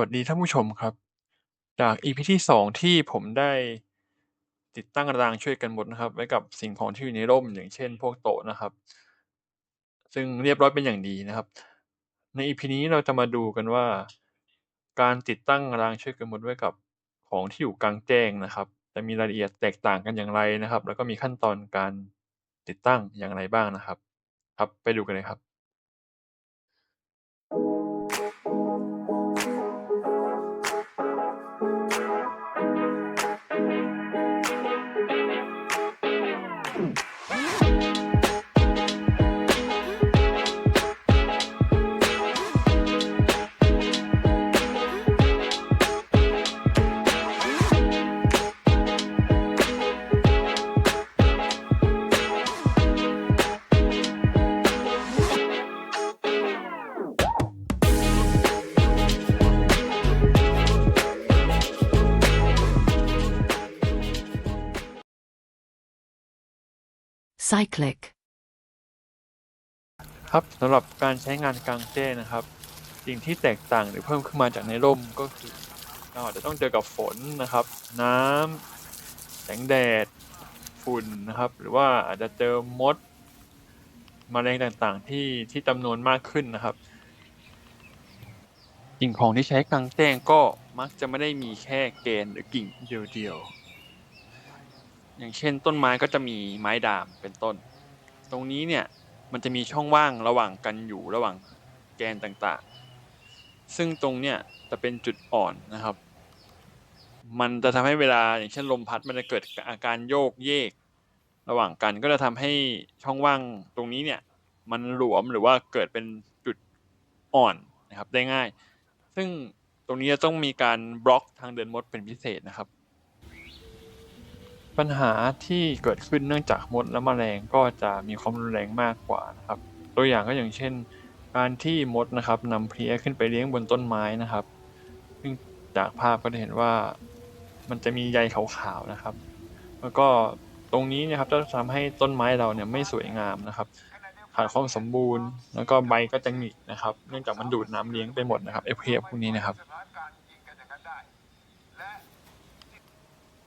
วัสดีท่านผู้ชมครับ จาก EP ที่ 2 ที่ผมได้ติดตั้งรางช่วยกันหมดนะครับ ไว้กับสิ่งของที่อยู่ในร่มอย่างเช่น พวกโต๊ะนะครับ ซึ่งเรียบร้อยเป็นอย่างดีนะครับ ใน EP นี้เราจะมาดูกันว่า การติดตั้งรางช่วยกันหมดไว้กับของที่อยู่กลางแจ้งนะครับจะมีรายละเอียดแตกต่างกันอย่างไรนะครับ แล้วก็มีขั้นตอนการติดตั้งอย่างไรบ้างนะครับ ครับไปดูกันเลยครับ cyclic ครับสำหรับการใช้งานกลางแจ้งนะครับ สิ่งที่แตกต่างหรือเพิ่มขึ้นมาจากในร่มก็คือ เราอาจจะต้องเจอกับฝนนะครับ น้ำแสงแดดฝุ่นนะครับ หรือว่าอาจจะเจอมดมแมลงต่างๆที่ที่จำนวนมากขึ้นนะครับสิ่งของที่ใช้กลางแจ้งก็มักจะไม่ได้มีแค่แกนหรือกิ่งเดียวๆ อย่างเช่นต้นไม้ก็จะมีไม้ดางเป็นต้น ตรงนี้เนี่ยมันจะมีช่องว่างระหว่างกันอยู่ระหว่างแกนต่างๆ ซึ่งตรงเนี่ยจะเป็นจุดอ่อนนะครับ มันจะทำให้เวลาอย่างเช่นลมพัดมันจะเกิดอาการโยกเยก ระหว่างกันก็จะทำให้ช่องว่างตรงนี้เนี่ยมันหลวมหรือว่าเกิดเป็นจุดอ่อนนะครับได้ง่าย ซึ่งตรงนี้จะต้องมีการบล็อกทางเดินมดเป็นพิเศษนะครับ ปัญหาที่เกิดขึ้นเนื่องจากมดและแมลงก็จะมีความรุนแรงมากกว่านะครับ ตัวอย่างก็อย่างเช่น การที่มดนะครับนำเพลี้ยขึ้นไปเลี้ยงบนต้นไม้นะครับ ซึ่งจากภาพก็จะเห็นว่ามันจะมีใยขาวๆนะครับ แล้วก็ตรงนี้นะครับจะทำให้ต้นไม้เราเนี่ยไม่สวยงามนะครับขาดความสมบูรณ์ แล้วก็ใบก็จะหงิกนะครับ เนื่องจากมันดูดน้ำเลี้ยงไปหมดนะครับไอเพลี้ยพวกนี้นะครับ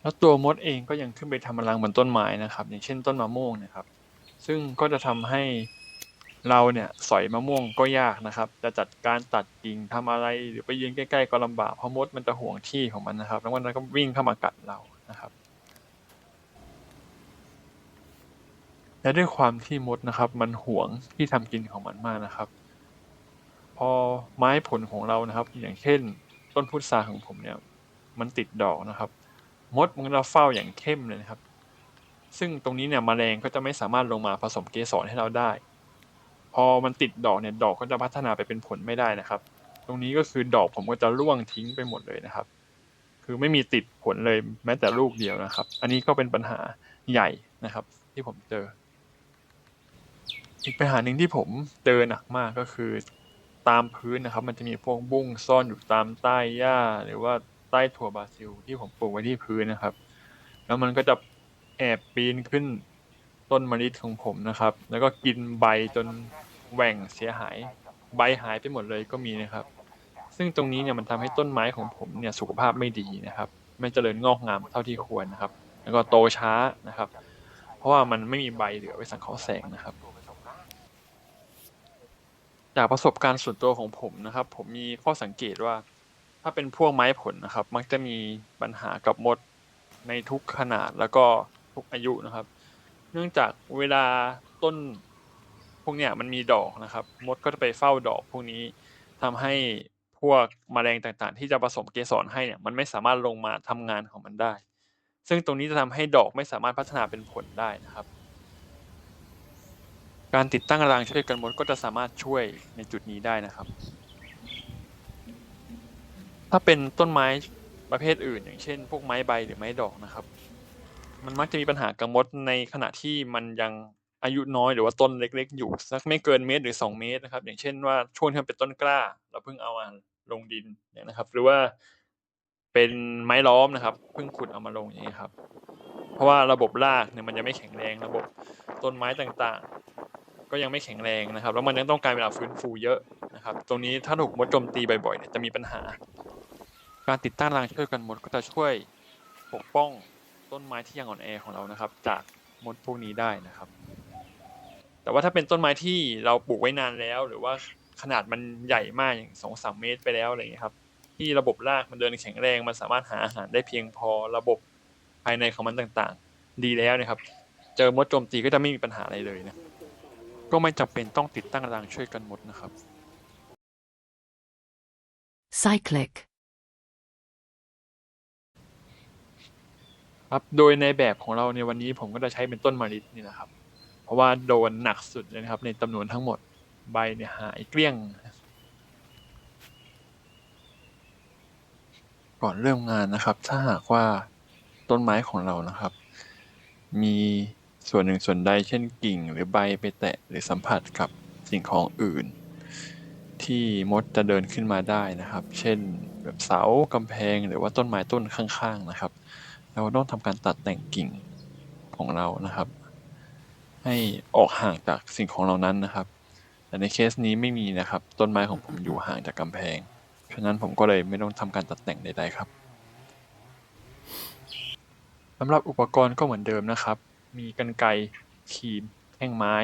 แล้วตัวมดเองก็ยังขึ้นไปทำรังบนต้นไม้นะครับ อย่างเช่นต้นมะม่วงนะครับ ซึ่งก็จะทำให้เราเนี่ยสอยมะม่วงก็ยากนะครับ จะจัดการตัดกิ่งทำอะไรหรือไปยืนใกล้ๆก็ลำบากเพราะมดมันจะห่วงที่ของมันนะครับ แล้วมันก็วิ่งเข้ามากัดเรานะครับและด้วยความที่มดนะครับ มันห่วงที่ทำกินของมันมากนะครับ พอไม้ผลของเรานะครับ อย่างเช่น ต้นพุทราของผมเนี่ย มันติดดอกนะครับ มดมันก็จะเฝ้าอย่างเข้มเลยนะครับ ซึ่งตรงนี้เนี่ยมแมลงก็จะไม่สามารถลงมาผสมเกสรให้เราได้ พอมันติดดอกเนี่ยดอกก็จะพัฒนาไปเป็นผลไม่ได้นะครับ ตรงนี้ก็คือดอกผมก็จะร่วงทิ้งไปหมดเลยนะครับ คือไม่มีติดผลเลยแม้แต่ลูกเดียวนะครับ อันนี้ก็เป็นปัญหาใหญ่นะครับ ที่ผมเจอ อีกปัญหาหนึ่งที่ผมเจอหนักมากก็คือตามพื้นนะครับ มันจะมีพวกบุ้งซ่อนอยู่ตามใต้หญ้าหรือว่า ใต้ถั่วบราซิลที่ผมปลูกไว้ที่พื้นนะครับ แล้วมันก็จะแอบปีนขึ้นต้นมะลิของผมนะครับ แล้วก็กินใบจนแหว่งเสียหาย ใบหายไปหมดเลยก็มีนะครับ ซึ่งตรงนี้เนี่ยมันทำให้ต้นไม้ของผมเนี่ยสุขภาพไม่ดีนะครับ ไม่เจริญงอกงามเท่าที่ควรนะครับ แล้วก็โตช้านะครับ เพราะว่ามันไม่มีใบเหลือไว้สังเคราะห์แสงนะครับ จากประสบการณ์ส่วนตัวของผมนะครับ ผมมีข้อสังเกตว่า ถ้าเป็นพวกไม้ผลนะครับ มักจะมีปัญหากับมดในทุกขนาดแล้วก็ทุกอายุนะครับ เนื่องจากเวลาต้นพวกเนี้ยมันมีดอกนะครับ มดก็จะไปเฝ้าดอกพวกนี้ทำให้พวกแมลงต่างๆ ที่จะผสมเกสรให้เนี่ยมันไม่สามารถลงมาทำงานของมันได้ ซึ่งตรงนี้จะทำให้ดอกไม่สามารถพัฒนาเป็นผลได้นะครับ การติดตั้งรางช่วยกันมดก็จะสามารถช่วยในจุดนี้ได้นะครับ ถ้าเป็นต้นไม้ประเภทอื่น อย่างเช่น พวกไม้ใบหรือไม้ดอกนะครับ มันมักจะมีปัญหากับมดในขณะที่มันยังอายุน้อยหรือว่าต้นเล็ก ๆ อยู่สักไม่เกินเมตรหรือสองเมตรนะครับ อย่างเช่นว่าช่วงที่มันเป็นต้นกล้า เราเพิ่งเอามาลงดินเนี่ยนะครับ หรือว่าเป็นไม้ล้อมนะครับเพิ่งขุดเอามาลงอย่างนี้ครับ เพราะว่าระบบรากเนี่ยมันยังไม่แข็งแรงระบบต้นไม้ต่างๆ ก็ยังไม่แข็งแรงนะครับ แล้วมันยังต้องการเวลาฟื้นฟูเยอะนะครับ ตรงนี้ถ้าถูกมดโจมตีบ่อยๆเนี่ยจะมีปัญหา การติดตั้งรางช่วยกันมดก็จะช่วยปกป้องต้นไม้ที่ยังอ่อนแอของเรานะครับ จากมดพวกนี้ได้นะครับ แต่ว่าถ้าเป็นต้นไม้ที่เราปลูกไว้นานแล้ว หรือว่าขนาดมันใหญ่มากอย่างสองสามเมตรไปแล้วอะไรอย่างเงี้ยครับ ที่ระบบรากมันเดินแข็งแรงมันสามารถหาอาหารได้เพียงพอระบบภายในของมันต่างๆ ดีแล้วนะครับ เจอมดโจมตีก็จะไม่มีปัญหาอะไรเลยนะก็ไม่จำเป็นต้องติดตั้งรางช่วยกันมดนะครับ cyclic, ครับโดยในแบบของเราในวันนี้ผมก็จะใช้เป็นต้นมะลินี่นะครับ เพราะว่าโดนหนักสุดเลยนะครับ ในจำนวนทั้งหมดใบเนี่ยหายเกลี้ยง ก่อนเริ่มงานนะครับ ถ้าหากว่าต้นไม้ของเรานะครับ มีส่วนหนึ่งส่วนใดเช่นกิ่งหรือใบไปแตะหรือสัมผัสกับสิ่งของอื่น ที่มดจะเดินขึ้นมาได้นะครับ เช่นแบบเสากำแพงหรือว่าต้นไม้ต้นข้างๆนะครับ เราต้องทำการตัดแต่งกิ่งของเรานะครับ ให้ออกห่างจากสิ่งของเหล่านั้นนะครับ แต่ในเคสนี้ไม่มีนะครับ ต้นไม้ของผมอยู่ห่างจากกำแพง ฉะนั้นผมก็เลยไม่ต้องทำการตัดแต่งใดๆครับสำหรับอุปกรณ์ก็เหมือนเดิมนะครับ มีกรรไกรครีมแท่งไม้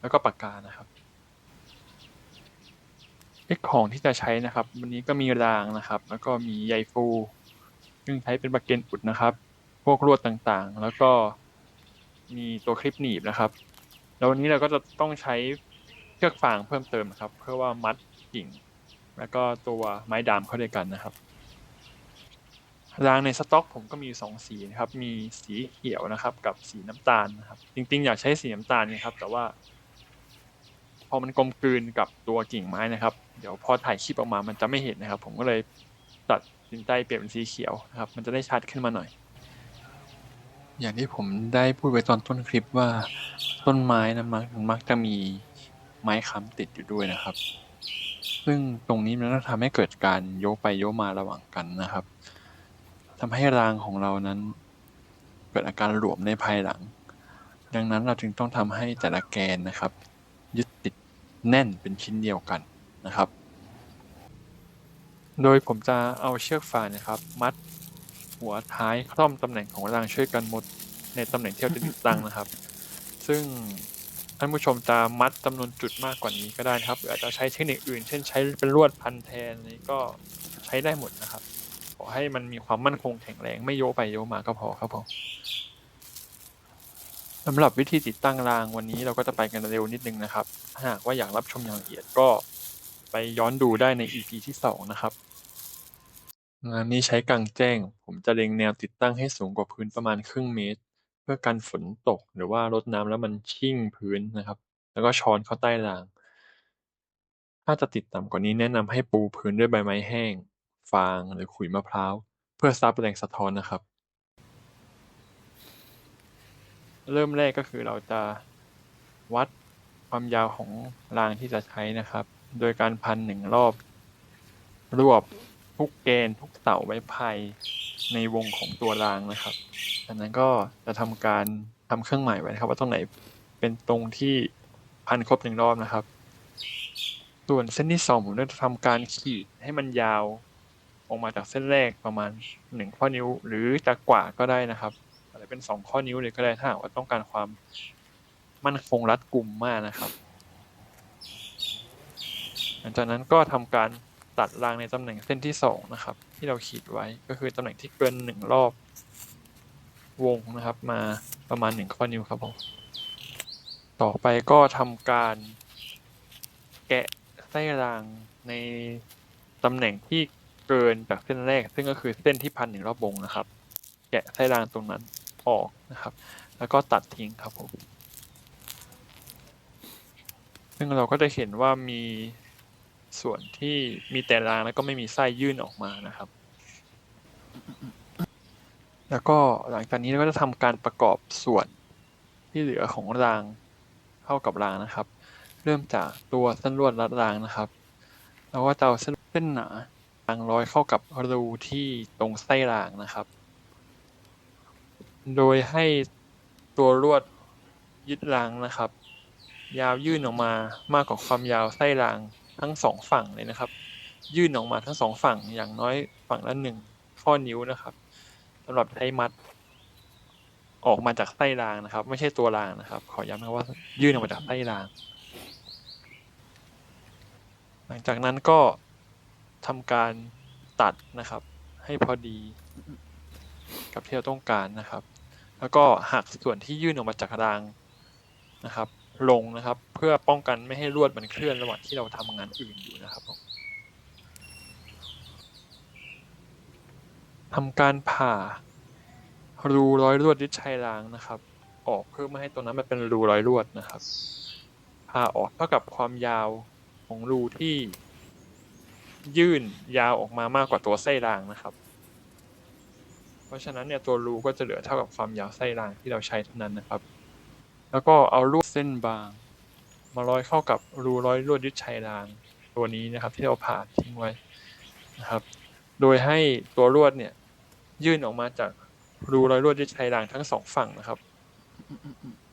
แล้วก็ปากกานะครับเอของที่จะใช้นะครับ วันนี้ก็มีรางนะครับ แล้วก็มีใยฟู ซึ่งใช้เป็นประเกนอุดนะครับ พวกลวดต่างๆ แล้วก็มีตัวคลิปหนีบนะครับ แล้ววันนี้เราก็จะต้องใช้เชือกฟางเพิ่มเติมนะครับ เพื่อว่ามัดกิ่ง แล้วก็ตัวไม้ดามเข้าด้วยกันนะครับรางในสต็อกผมก็มีสองสีนะครับ มีสีเขียวนะครับ กับสีน้ำตาลนะครับ จริงๆ อยากใช้สีน้ำตาลนะครับ แต่ว่า พอมันกลมกลืนกับตัวกิ่งไม้นะครับ เดี๋ยวพอถ่ายคลิปออกมามันจะไม่เห็นนะครับ ผมก็เลยตัด สินใจเปลี่ยนเป็นสีเขียวนะครับ มันจะได้ชัดขึ้นมาหน่อย อย่างที่ผมได้พูดไว้ตอนต้นคลิปว่าต้นไม้นะมักมักจะมีไม้ค้ำติดอยู่ด้วยนะครับ ซึ่งตรงนี้มันก็ทำให้เกิดการโยกไปโยกมาระหว่างกันนะครับทำให้รางของเรานั้น เกิดอาการหลวมในภายหลัง ดังนั้นเราจึงต้องทำให้แต่ละแกนนะครับ ยึดติดแน่นเป็นชิ้นเดียวกันนะครับ โดยผมจะเอาเชือกฟางนะครับ มัดหัวท้ายคล่อมตำแหน่งของรางช่วยกันมดในตำแหน่งที่เราจะติดตั้งนะครับ ซึ่งท่านผู้ชมจะมัดจำนวนจุดมากกว่านี้ก็ได้นะครับหรืออาจจะใช้เทคนิคอื่น เช่นใช้เป็นลวดพันแทนนี้ก็ใช้ได้หมดนะครับ ขอให้มันมีความมั่นคงแข็งแรงไม่โยไปโยมาก็พอครับผมสำหรับวิธีติดตั้งรางวันนี้เราก็จะไปกันเร็วนิดนึงนะครับ หากว่าอยากรับชมอย่างละเอียดก็ไปย้อนดูได้ใน EP ที่สองนะครับ งานนี้ใช้กลางแจ้ง ผมจะเล็งแนวติดตั้งให้สูงกว่าพื้นประมาณครึ่งเมตร เพื่อกันฝนตกหรือว่ารดน้ำแล้วมันชิ่งพื้นนะครับ แล้วก็ช้อนเข้าใต้ราง ถ้าจะติดต่ำกว่านี้แนะนำให้ปูพื้นด้วยใบไม้แห้ง ฟางหรือขุยมะพร้าว เพื่อซับแรงสะท้อนนะครับ เริ่มแรกก็คือเราจะวัดความยาวของรางที่จะใช้นะครับ โดยการพันหนึ่งรอบรวบ ทุกเกณฑ์ทุกเสาไม้ไผ่ในวงของตัวรางนะครับจากนั้นก็จะทำการทำเครื่องหมายไว้นะครับ ว่าตรงไหนเป็นตรงที่พันครบหนึ่งรอบนะครับ ส่วนเส้นที่สองผมจะทำการขีดให้มันยาวออกมาจากเส้นแรกประมาณหนึ่งข้อนิ้ว หรือจะกว่าก็ได้นะครับอะไรเป็นสองข้อนิ้วเลยก็ได้ถ้าว่าต้องการความมั่นคงรัดกุมมากนะครับ หลังจากนั้นก็ทำการ ตัดรางในตำแหน่งเส้นที่สองนะครับ ที่เราขีดไว้ก็คือตำแหน่งที่เกินหนึ่งรอบวงนะครับ มาประมาณหนึ่งข้อนิ้วครับผมต่อไปก็ทำการแกะไส้รางในตำแหน่งที่เกินจากเส้นแรก ซึ่งก็คือเส้นที่พันหนึ่งรอบวงนะครับ แกะไส้รางตรงนั้นออกนะครับ แล้วก็ตัดทิ้งครับผมซึ่งเราก็จะเห็นว่ามี ส่วนที่มีแต่รางแล้วก็ไม่มีไส้ยื่นออกมานะครับ แล้วก็หลังจากนี้เราก็จะทำการประกอบส่วนที่เหลือของรางเข้ากับรางนะครับ เริ่มจากตัวเส้นลวดรัดรางนะครับเราก็จะเอาเส้นเส้นหนารางร้อยเข้ากับรูที่ตรงไส้รางนะครับ โดยให้ตัวลวดยึดรางนะครับ ยาวยื่นออกมามากกว่าความยาวไส้ราง ทั้งสองฝั่งเลยนะครับ ยื่นออกมาทั้งสองฝั่งอย่างน้อยฝั่งละหนึ่งข้อนิ้วนะครับสำหรับใช้มัด ออกมาจากไส้รางนะครับ ไม่ใช่ตัวรางนะครับ ขอย้ำนะว่ายื่นออกมาจากไส้ราง หลังจากนั้นก็ทำการตัดนะครับ ให้พอดีกับที่เราต้องการนะครับ แล้วก็หักส่วนที่ยื่นออกมาจากรางนะครับ ลงนะครับ เพื่อป้องกันไม่ให้ลวดมันเคลื่อนระหว่างที่เราทำงานอื่นอยู่นะครับทำการผ่ารูร้อยลวดยึดชายรางนะครับ ออกเพื่อไม่ให้ตรงนั้นมันเป็นรูร้อยลวดนะครับผ่าออกเท่ากับความยาวของรูที่ยื่นยาวออกมามากกว่าตัวไส้รางนะครับ เพราะฉะนั้นเนี่ยตัวรูก็จะเหลือเท่ากับความยาวไส้รางที่เราใช้เท่านั้นนะครับ แล้วก็เอาลวดเส้นบาง มาร้อยเข้ากับรูร้อยลวดยึดชายรางตัวนี้นะครับที่เราผ่าทิ้งไว้นะครับ โดยให้ตัวลวดเนี่ยยื่นออกมาจากรูรอยลวดยึดชายรางทั้งสองฝั่งนะครับ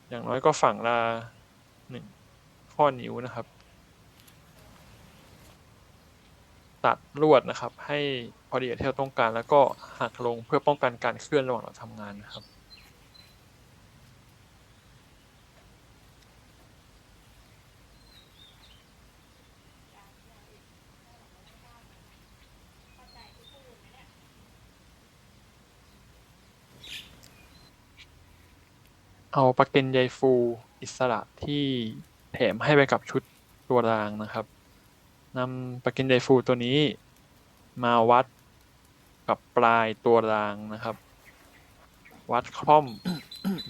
อย่างน้อยก็ฝั่งละหนึ่งข้อนิ้วนะครับ ตัดลวดนะครับ ให้พอดีกับที่เราต้องการแล้วก็หักลงเพื่อป้องกันการเคลื่อนระหว่างเราทำงานนะครับ เอาปลั๊กเกนใยฟูอิสระที่แถมให้ไปกับชุดตัวรางนะครับนำปลั๊กเกนใยฟูตัวนี้มาวัดกับปลายตัวรางนะครับ วัดคล่อม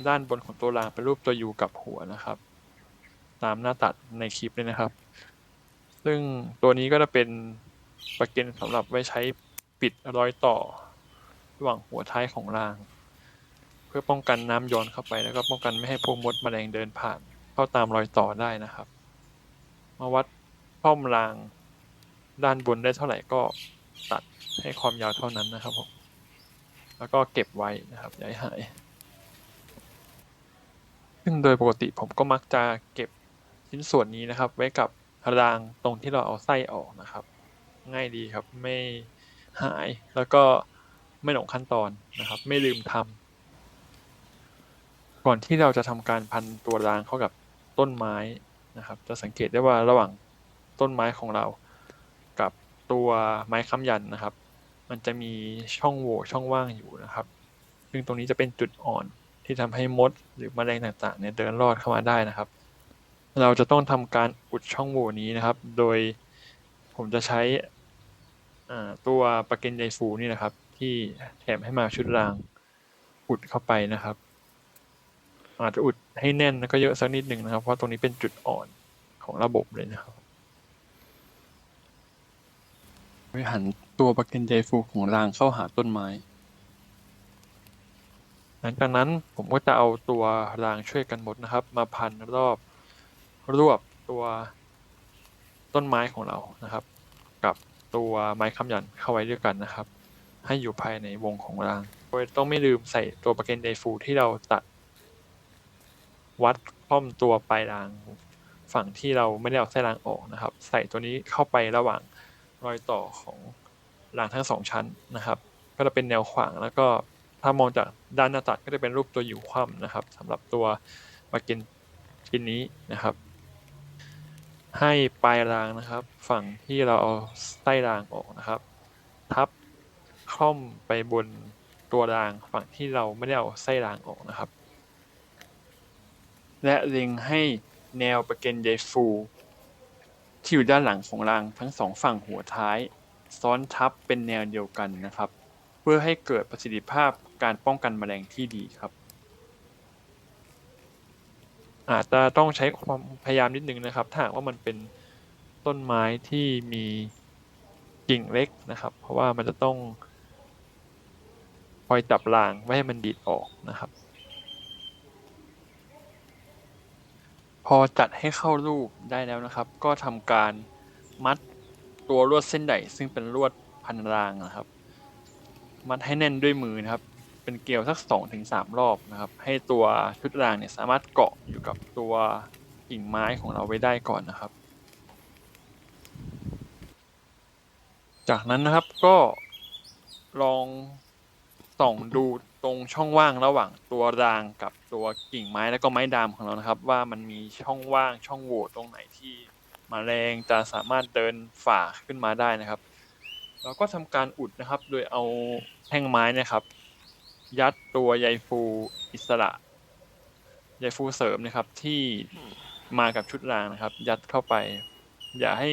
ด้านบนของตัวรางเป็นรูปตัวยูกับหัวนะครับ ตามหน้าตัดในคลิปเลยนะครับ ซึ่งตัวนี้ก็จะเป็นปลั๊กเกนสำหรับไว้ใช้ปิดรอยต่อ ระหว่างหัวท้ายของราง เพื่อป้องกันน้ำย้อนเข้าไป แล้วก็ป้องกันไม่ให้พวกมดแมลงเดินผ่าน เข้าตามรอยต่อได้นะครับ มาวัดช่อมรางด้านบนได้เท่าไหร่ก็ตัดให้ความยาวเท่านั้นนะครับผมแล้วก็เก็บไว้นะครับอย่าให้หาย ซึ่งโดยปกติผมก็มักจะเก็บชิ้นส่วนนี้นะครับ ไว้กับรางตรงที่เราเอาไส้ออกนะครับ ง่ายดีครับไม่หายแล้วก็ไม่หลงขั้นตอนนะครับ ไม่ลืมทำ ก่อนที่เราจะทำการพันตัวรางเข้ากับต้นไม้นะครับ จะสังเกตได้ว่าระหว่างต้นไม้ของเรา กับตัวไม้ค้ำยันนะครับ มันจะมีช่องโหว่ช่องว่างอยู่นะครับ ซึ่งตรงนี้จะเป็นจุดอ่อนที่ทำให้มดหรือแมลงต่างๆเนี่ยเดินรอดเข้ามาได้นะครับ เราจะต้องทำการอุดช่องโหว่นี้นะครับ โดยผมจะใช้ตัวปะเก็นใยฟูนี่นะครับ ที่แถมให้มาชุดรางอุดเข้าไปนะครับ อาจจะอุดให้แน่นแล้วก็เยอะสักนิดหนึ่งนะครับ เพราะตรงนี้เป็นจุดอ่อนของระบบเลยนะครับบริหารตัวปลั๊กเกนไจฟูของรางเข้าหาต้นไม้ หลังจากนั้นผมก็จะเอาตัวรางช่วยกันหมดนะครับ มาพันรอบรวบตัวต้นไม้ของเรานะครับ กับตัวไม้ค้ำยันเข้าไว้ด้วยกันนะครับ ให้อยู่ภายในวงของราง โดยต้องไม่ลืมใส่ตัวปลั๊กเกนไดฟูที่เราตัด วัดค่อมตัวปลายรางฝั่งที่เราไม่ได้เอาไส้รางออกนะครับ ใส่ตัวนี้เข้าไประหว่างรอยต่อของรางทั้งสองชั้นนะครับ ก็จะเป็นแนวขวางแล้วก็ถ้ามองจากด้านหน้าตัดก็จะเป็นรูปตัวอยู่คว่ำนะครับสำหรับตัวปลั๊กเกนชิ้นนี้นะครับ ให้ปลายรางนะครับ ฝั่งที่เราเอาไส้รางออกนะครับ ทับคล่อมไปบนตัวรางฝั่งที่เราไม่ได้เอาไส้รางออกนะครับ และเล็งให้แนวประเก็นใยฟู ที่อยู่ด้านหลังของรางทั้งสองฝั่งหัวท้าย ซ้อนทับเป็นแนวเดียวกันนะครับ เพื่อให้เกิดประสิทธิภาพการป้องกันแมลงที่ดีครับ อาจจะต้องใช้ความพยายามนิดนึงนะครับ ถ้าว่ามันเป็นต้นไม้ที่มีกิ่งเล็กนะครับ เพราะว่ามันจะต้องคอยจับรางไม่ให้มันดีดออกนะครับ อจัดให้เข้ารูปได้แล้วนะครับ ก็ทำการมัดตัวลวดเส้นใหญ่ซึ่งเป็นลวดพันรางนะครับ มัดให้แน่นด้วยมือนะครับ เป็นเกลียวสักสองถึงสามรอบนะครับ ให้ตัวชุดรางเนี่ยสามารถเกาะอยู่กับตัวกิ่งไม้ของเราไว้ได้ก่อนนะครับ จากนั้นนะครับก็ลองส่องดู ตรงช่องว่างระหว่างตัวรางกับตัวกิ่งไม้แล้วก็ไม้ดามของเรานะครับ ว่ามันมีช่องว่างช่องโหว่ตรงไหนที่มแมลงจะสามารถเดินฝ่าขึ้นมาได้นะครับ เราก็ทำการอุดนะครับ โดยเอาแท่งไม้นะครับ ยัดตัวใยฟูอิสระใยฟูเสริมนะครับที่มากับชุดรางนะครับ ยัดเข้าไป อย่าให้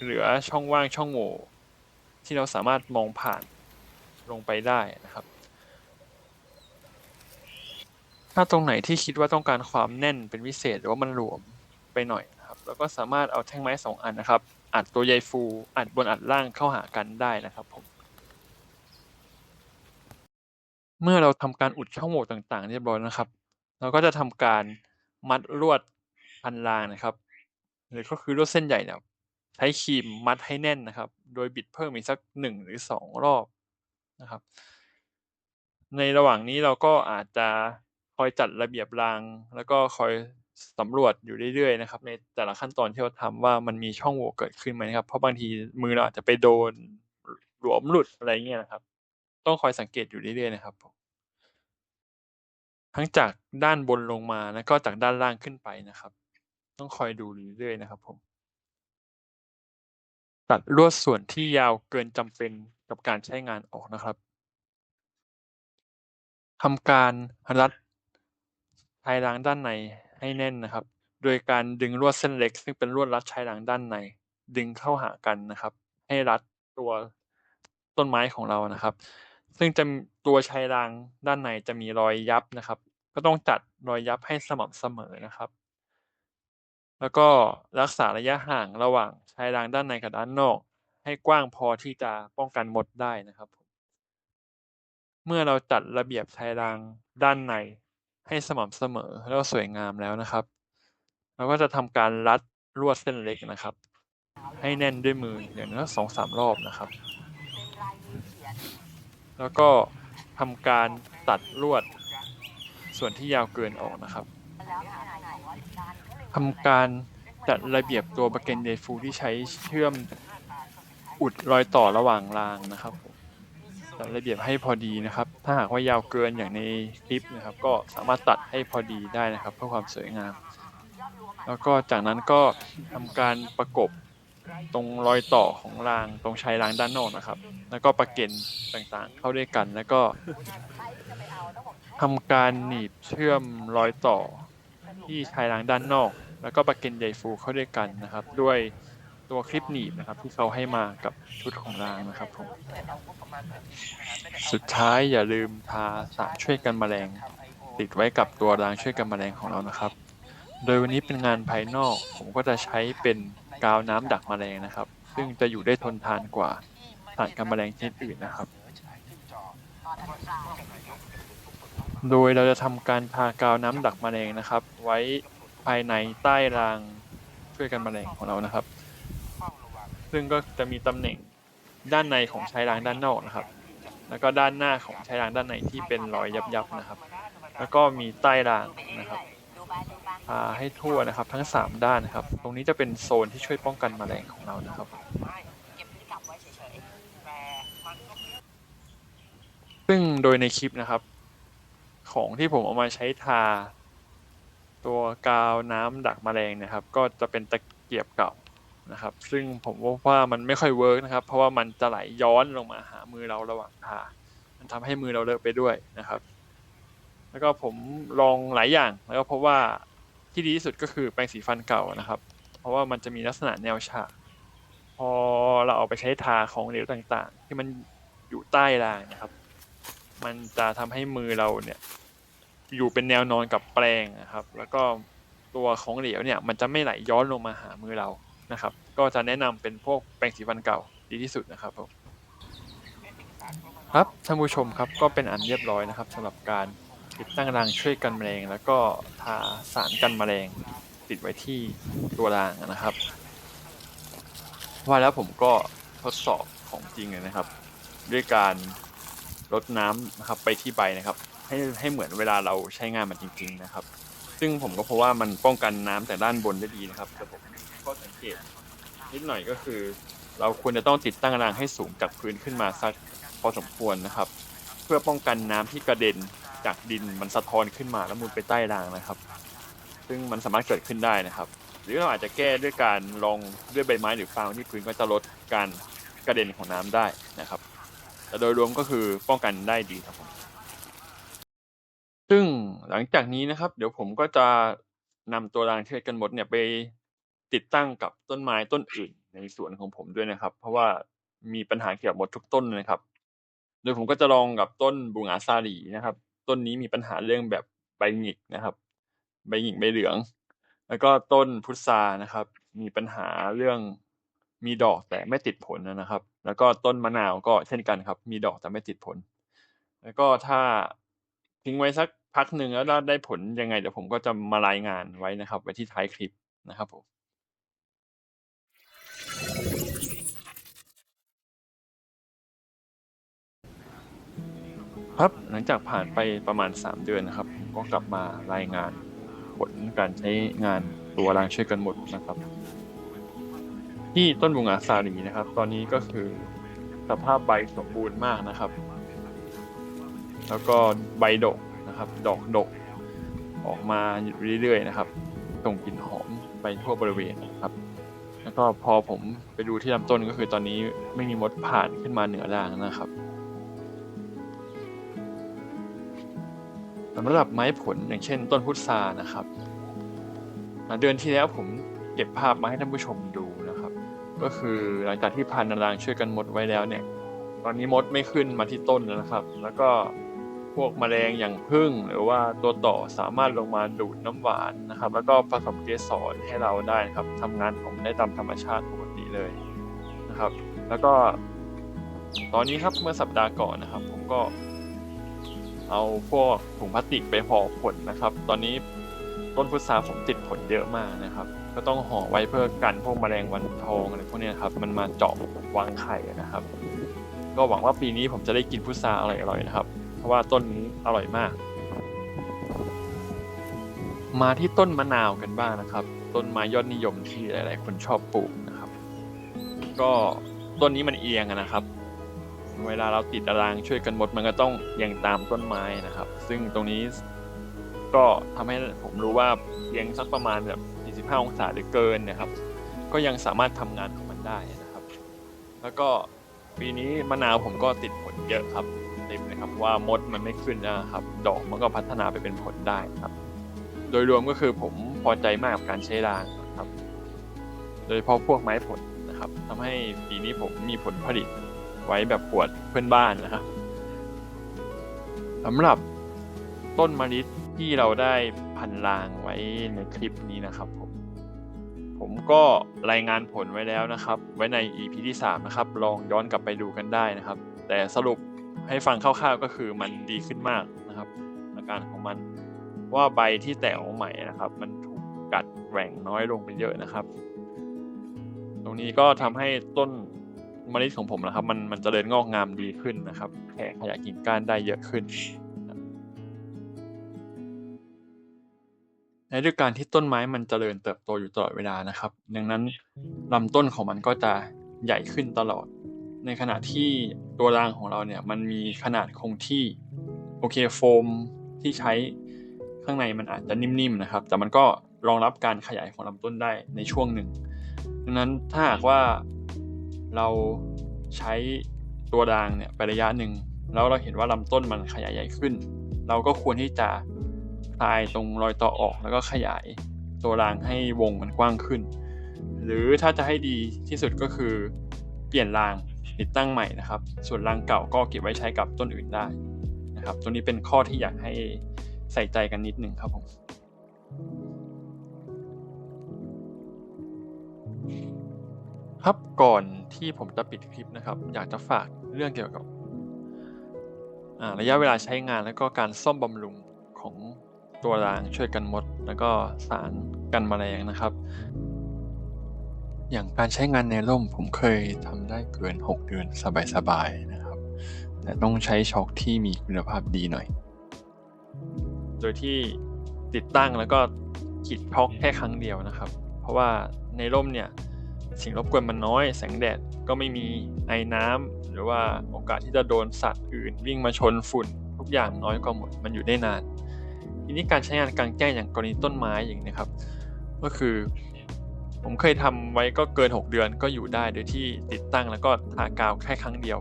เหลือช่องว่างช่องโหว่ที่เราสามารถมองผ่านลงไปได้นะครับ ถ้าตรงไหนที่คิดว่าต้องการความแน่นเป็นพิเศษหรือว่ามันหลวมไปหน่อยนะครับ แล้วก็สามารถเอาแท่งไม้สองอันนะครับ อัดตัวใยฟู อัดบนอัดล่างเข้าหากันได้นะครับผมเมื่อเราทำการอุดช่องโหว่ต่าง ๆ เรียบร้อยนะครับ เราก็จะทำการมัดลวดพันรางนะครับหรือก็คือลวดเส้นใหญ่เนี่ยใช้ครีมมัดให้แน่นนะครับ โดยบิดเพิ่มอีกสักหนึ่งหรือสองรอบนะครับ ในระหว่างนี้เราก็อาจจะ คอยจัดระเบียบราง แล้วก็คอยสำรวจอยู่เรื่อยๆนะครับ ในแต่ละขั้นตอนที่เราทำว่ามันมีช่องโหว่เกิดขึ้นไหมครับ เพราะบางทีมือเราอาจจะไปโดนหลวมหลุดอะไรเงี้ยนะครับ ต้องคอยสังเกตอยู่เรื่อยๆนะครับผมทั้งจากด้านบนลงมาแล้วก็จากด้านล่างขึ้นไปนะครับ ต้องคอยดูเรื่อยๆนะครับ ผม ตัดลวดส่วนที่ยาวเกินจำเป็นกับการใช้งานออกนะครับทำการรัด ชายรางด้านในให้แน่นนะครับ โดยการดึงลวดเส้นเล็ก ซึ่งเป็นลวดรัดชายรางด้านใน ดึงเข้าหากันนะครับ ให้รัดตัวต้นไม้ของเรานะครับ ซึ่งจะตัวชายรางด้านในจะมีรอยยับนะครับ ก็ต้องจัดรอยยับให้สม่ำเสมอนะครับ แล้วก็รักษาระยะห่างระหว่างชายรางด้านในกับด้านนอก ให้กว้างพอที่จะป้องกันมดได้นะครับ เมื่อเราจัดระเบียบชายรางด้านใน ให้สม่ำเสมอแล้วก็สวยงามแล้วนะครับเราก็จะทำการรัดลวดเส้นเล็กนะครับ ให้แน่นด้วยมืออย่างน้อยสองสามรอบนะครับ แล้วก็ทำการตัดลวดส่วนที่ยาวเกินออกนะครับทำการจัดระเบียบตัวบาเกนเดฟูที่ใช้เชื่อมอุดรอยต่อระหว่างรางนะครับ จัดระเบียบให้พอดีนะครับ ถ้าหากว่ายาวเกินอย่างในคลิปนะครับ ก็สามารถตัดให้พอดีได้นะครับ เพื่อความสวยงาม แล้วก็จากนั้นก็ทำการประกบตรงรอยต่อของรางตรงชายรางด้านนอกนะครับ แล้วก็ประเก็นต่างๆ เข้าด้วยกัน แล้วก็ทำการหนีบเชื่อมรอยต่อที่ชายรางด้านนอก แล้วก็ประเก็นใยฟูเข้าด้วยกันนะครับ ด้วย ตัวคลิปหนีบนะครับ ที่เขาให้มากับชุดของรางนะครับผมสุดท้ายอย่าลืมทาสารช่วยกันแมลง ติดไว้กับตัวรางช่วยกันแมลงของเรานะครับ โดยวันนี้เป็นงานภายนอกผมก็จะใช้เป็นกาวน้ำดักแมลงนะครับ ซึ่งจะอยู่ได้ทนทานกว่าสารกันแมลงชนิดอื่นนะครับ โดยเราจะทำการทากาวน้ำดักแมลงนะครับ ไว้ภายในใต้รางช่วยกันแมลงของเรานะครับ ซึ่งก็จะมีตำแหน่งด้านในของชายรางด้านนอกนะครับ แล้วก็ด้านหน้าของชายรางด้านในที่เป็นรอยยับๆนะครับ แล้วก็มีใต้รางนะครับทาให้ทั่วนะครับทั้งสามด้านนะครับ ตรงนี้จะเป็นโซนที่ช่วยป้องกันแมลงของเรานะครับ ซึ่งโดยในคลิปนะครับ ของที่ผมเอามาใช้ทา ตัวกาวน้ำดักแมลงนะครับ ก็จะเป็นตะเกียบเก่า นะครับ ซึ่งผมว่ามันไม่ค่อยเวิร์กนะครับ เพราะว่ามันจะไหลย้อนลงมาหามือเราระหว่างทามันทำให้มือเราเลอะไปด้วยนะครับ แล้วก็ผมลองหลายอย่างแล้วก็พบว่าที่ดีที่สุดก็คือแปรงสีฟันเก่านะครับ เพราะว่ามันจะมีลักษณะแนวฉากพอเราเอาไปใช้ทาของเหลวต่างๆ ที่มันอยู่ใต้รางนะครับ มันจะทำให้มือเราเนี่ย อยู่เป็นแนวนอนกับแปรงนะครับ แล้วก็ตัวของเหลวเนี่ย มันจะไม่ไหลย้อนลงมาหามือเรา นะครับ ก็จะแนะนำเป็นพวกแปรงสีฟันเก่าดีที่สุดนะครับผมครับท่านผู้ชมครับก็เป็นอันเรียบร้อยนะครับสำหรับการติดตั้งรางช่วยกันแมลง แล้วก็ทาสารกันแมลงติดไว้ที่ตัวรางนะครับว่าแล้วผมก็ทดสอบของจริงเลยนะครับ ด้วยการลดน้ำนะครับไปที่ใบนะครับ ให้ให้เหมือนเวลาเราใช้งานมันจริง ๆนะครับ ซึ่งผมก็พบว่ามันป้องกันน้ำแต่ด้านบนได้ดีนะครับแต่ผม ก็สังเกตนิดหน่อยก็คือ เราควรจะต้องติดตั้งรางให้สูงจากพื้นขึ้นมาสักพอสมควรนะครับ เพื่อป้องกันน้ำที่กระเด็นจากดินมันสะท้อนขึ้นมาแล้วมุดไปใต้รางนะครับ ซึ่งมันสามารถเกิดขึ้นได้นะครับ หรือเราอาจจะแก้ด้วยการลองด้วยใบไม้หรือฟางที่พื้นก็จะลดการกระเด็นของน้ำได้นะครับ แต่โดยรวมก็คือป้องกันได้ดีครับผมซึ่งหลังจากนี้นะครับ เดี๋ยวผมก็จะนำตัวรางเชือดกันหมดเนี่ยไป ติดตั้งกับต้นไม้ต้นอื่น ในสวนของผมด้วยนะครับ เพราะว่ามีปัญหาเกี่ยวกับหมดทุกต้นนะครับ โดยผมก็จะลองกับต้นบูงาซาลีนะครับ ต้นนี้มีปัญหาเรื่องแบบใบหงิกนะครับ ใบหงิกใบเหลือง แล้วก็ต้นพุทรานะครับ มีปัญหาเรื่องมีดอกแต่ไม่ติดผลนะครับ แล้วก็ต้นมะนาวก็เช่นกันครับ มีดอกแต่ไม่ติดผล แล้วก็ถ้าทิ้งไว้สักพักหนึ่งแล้วได้ผลยังไงเดี๋ยวผมก็จะมารายงานไว้นะครับ ไว้ที่ท้ายคลิปนะครับผม ครับหลังจากผ่านไปประมาณ 3 เดือนนะครับผมก็กลับมารายงานผลการใช้งานตัวรางช่วยกันหมดนะครับ ที่ต้นบุงอาซาลีนะครับ ตอนนี้ก็คือสภาพใบสมบูรณ์มากนะครับ แล้วก็ใบดกนะครับ ดอกดก ออกมาเรื่อยๆนะครับส่งกลิ่นหอมไปทั่วบริเวณนะครับ แล้วก็พอผมไปดูที่ลำต้นก็คือตอนนี้ไม่มีมดผ่านขึ้นมาเหนือรางนะครับ สำหรับไม้ผลอย่างเช่น ต้นพุทรานะครับเดือนที่แล้วผมเก็บภาพมาให้ท่านผู้ชมดูนะครับ ก็คือหลังจากที่พันนารางช่วยกันมดไว้แล้วเนี่ย ตอนนี้มดไม่ขึ้นมาที่ต้นแล้วนะครับ แล้วก็พวกแมลงอย่างผึ้งหรือว่าตัวต่อสามารถลงมาดูดน้ำหวานนะครับ แล้วก็ผสมเกสรให้เราได้นะครับทำงานของได้ตามธรรมชาติปกติเลยนะครับ แล้วก็ ตอนนี้ครับเมื่อสัปดาห์ก่อนนะครับ ผมก็ เอาพวกถุงพลาสติกไปห่อผลนะครับ ตอนนี้ต้นพุทราผมติดผลเยอะมากนะครับ ก็ต้องห่อไว้เพื่อกันพวกแมลงวันทองอะไรพวกนี้ครับ มันมาเจาะวางไข่นะครับ ก็หวังว่าปีนี้ผมจะได้กินพุทราอร่อยๆนะครับ เพราะว่าต้นนี้อร่อยมาก มาที่ต้นมะนาวกันบ้างนะครับ ต้นไม้ยอดนิยมที่หลาย ๆ คนชอบปลูกนะครับ ก็ต้นนี้มันเอียงนะครับ เวลาเราติดตารางช่วยกันหมดมันก็ต้องเอียงตามต้นไม้นะครับ ซึ่งตรงนี้ก็ทำให้ผมรู้ว่าเอียงสักประมาณแบบ45 องศาหรือเกินนะครับ ก็ยังสามารถทำงานของมันได้นะครับ แล้วก็ปีนี้มะนาวผมก็ติดผลเยอะครับเต็มเลยครับว่ามดมันไม่ขึ้นนะครับ ดอกมันก็พัฒนาไปเป็นผลได้ครับ โดยรวมก็คือผมพอใจมากกับการใช้รางครับ โดยเฉพาะพวกไม้ผลนะครับทำให้ปีนี้ผมมีผลผลิต ไว้แบบปวดเพื่อนบ้านนะครับสำหรับต้นมะลิที่เราได้พันรางไว้ในคลิปนี้นะครับผมผมก็รายงานผลไว้แล้วนะครับ ไว้ใน EP ที่ 3 นะครับ ลองย้อนกลับไปดูกันได้นะครับ แต่สรุปให้ฟังคร่าวๆก็คือมันดีขึ้นมากนะครับ อาการของมันว่าใบที่แตกออกใหม่นะครับ มันถูกกัดแหว่งน้อยลงไปเยอะนะครับ ตรงนี้ก็ทำให้ต้น มะลิของผมนะครับ มันมันจเจริญงอกงามดีขึ้นนะครับแผ่ขยายกิ่งก้านได้เยอะขึ้น ในด้วยการที่ต้นไม้มันจเจริญเติบโตอยู่ตลอดเวลานะครับ ดังนั้นลำต้นของมันก็จะใหญ่ขึ้นตลอด ในขณะที่ตัวรางของเราเนี่ยมันมีขนาดคงที่โอเคโฟมที่ใช้ข้างในมันอาจจะนิ่มๆนะครับ แต่มันก็รองรับการขยายของลำต้นได้ในช่วงหนึ่งดังนั้นถ้าหากว่า เราใช้ตัวรางเนี่ยไประยะหนึ่งแล้วเราเห็นว่าลำต้นมันขยายใหญ่ขึ้น เราก็ควรที่จะคลายตรงรอยต่อออกแล้วก็ขยายตัวรางให้วงมันกว้างขึ้น หรือถ้าจะให้ดีที่สุดก็คือเปลี่ยนรางติดตั้งใหม่นะครับ ส่วนรางเก่าก็เก็บไว้ใช้กับต้นอื่นได้นะครับ ตัวนี้เป็นข้อที่อยากให้ใส่ใจกันนิดนึงครับผม ครับก่อนที่ผมจะปิดคลิปนะครับ อยากจะฝากเรื่องเกี่ยวกับระยะเวลาใช้งานแล้วก็การซ่อมบำรุงของตัวรางช่วยกันมด แล้วก็สารกันมแมลงนะครับ อย่างการใช้งานในร่มผมเคยทำได้เกิน 6 เดือนสบายๆนะครับ แต่ต้องใช้ช็อคที่มีคุณภาพดีหน่อย โดยที่ติดตั้งแล้วก็ขีดช็อคแค่ครั้งเดียวนะครับ เพราะว่าในร่มเนี่ย สิ่งรบกวนมันน้อย แสงแดดก็ไม่มีไอ้น้ำหรือว่าโอกาสที่จะโดนสัตว์อื่น วิ่งมาชนฝุ่น ทุกอย่างน้อยกว่าหมดมันอยู่ได้นาน ทีนี้การใช้งานกลางแจ้งอย่างกรณีต้นไม้อย่างนี้นะครับ ก็คือผมเคยทำไว้ก็เกิน 6 เดือนก็อยู่ได้โดยที่ติดตั้งแล้วก็ทากาวแค่ครั้งเดียว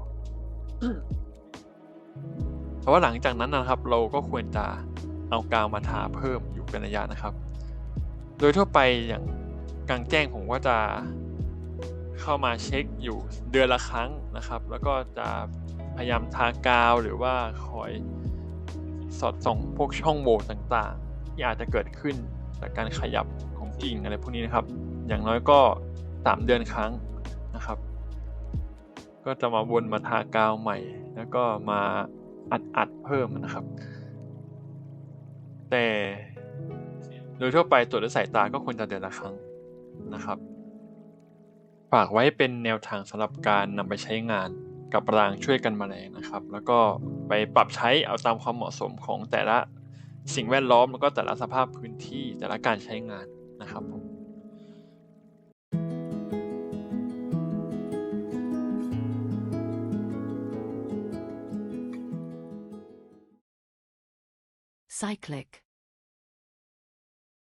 เพราะว่าหลังจากนั้นนะครับ เราก็ควรจะเอากาวมาทาเพิ่มอยู่เป็นระยะนะครับ โดยทั่วไปอย่างกลางแจ้งผมก็จะ เข้ามาเช็คอยู่เดือนละครั้งนะครับ แล้วก็จะพยายามทากาวหรือว่าคอยสอดส่องพวกช่องโหว่ต่างๆที่อาจจะเกิดขึ้นจากการขยับของกิ่งอะไรพวกนี้นะครับ อย่างน้อยก็สามเดือนครั้งนะครับ ก็จะมาวนมาทากาวใหม่ แล้วก็มาอัดอัดๆเพิ่มนะครับ แต่โดยทั่วไปตรวจด้วยสายตาก็ควรจะเดือนละครั้งนะครับ ฝากไว้เป็นแนวทางสำหรับการนำไปใช้งานกับรางช่วยกันแมลงนะครับ แล้วก็ไปปรับใช้เอาตามความเหมาะสมของแต่ละสิ่งแวดล้อมแล้วก็แต่ละสภาพพื้นที่แต่ละการใช้งานนะครับผม Cyclic